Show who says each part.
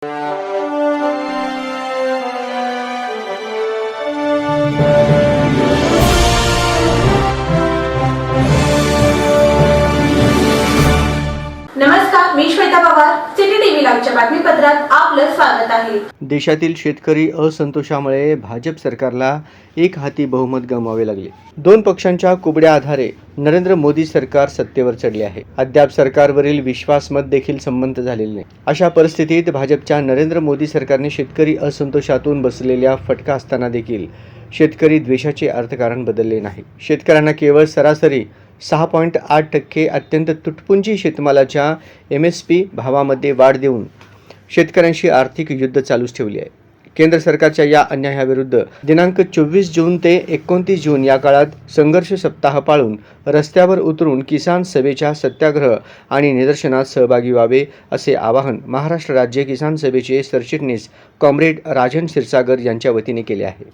Speaker 1: Música नमस्कार मी Shweta Pawar city TV लाईव्हच्या बातमीपत्रात आपलं स्वागत आहे.
Speaker 2: देशातील शेतकरी असंतोषामुळे भाजप सरकारला एक हाती बहुमत गमावे लागले. दोन पक्षांच्या कुबड्या आधारे नरेंद्र मोदी सरकार सत्तेवर चढले आहे. अद्याप सरकारवरील विश्वासमत देखील संबंध झालेले नाही. अशा परिस्थितीत भाजपच्या नरेंद्र मोदी सरकारने शेतकरी असंतोषातून बसलेल्या फटका असताना देखील शेतकरी द्वेषाचे अर्थकारण बदलले नाही. शेतकऱ्यांना केवळ सरासरी सहा पॉईंट आठ टक्के अत्यंत तुटपुंजी शेतमालाच्या एम एस पी भावामध्ये वाढ देऊन शेतकऱ्यांशी आर्थिक युद्ध चालूच ठेवले आहे. केंद्र सरकारच्या या अन्यायाविरुद्ध दिनांक चोवीस जून ते एकोणतीस जून या काळात संघर्ष सप्ताह पाळून रस्त्यावर उतरून किसान सभेच्या सत्याग्रह आणि निदर्शनात सहभागी व्हावे असे आवाहन महाराष्ट्र राज्य किसान सभेचे सरचिटणीस कॉम्रेड राजन क्षीरसागर यांच्या वतीने केले आहे.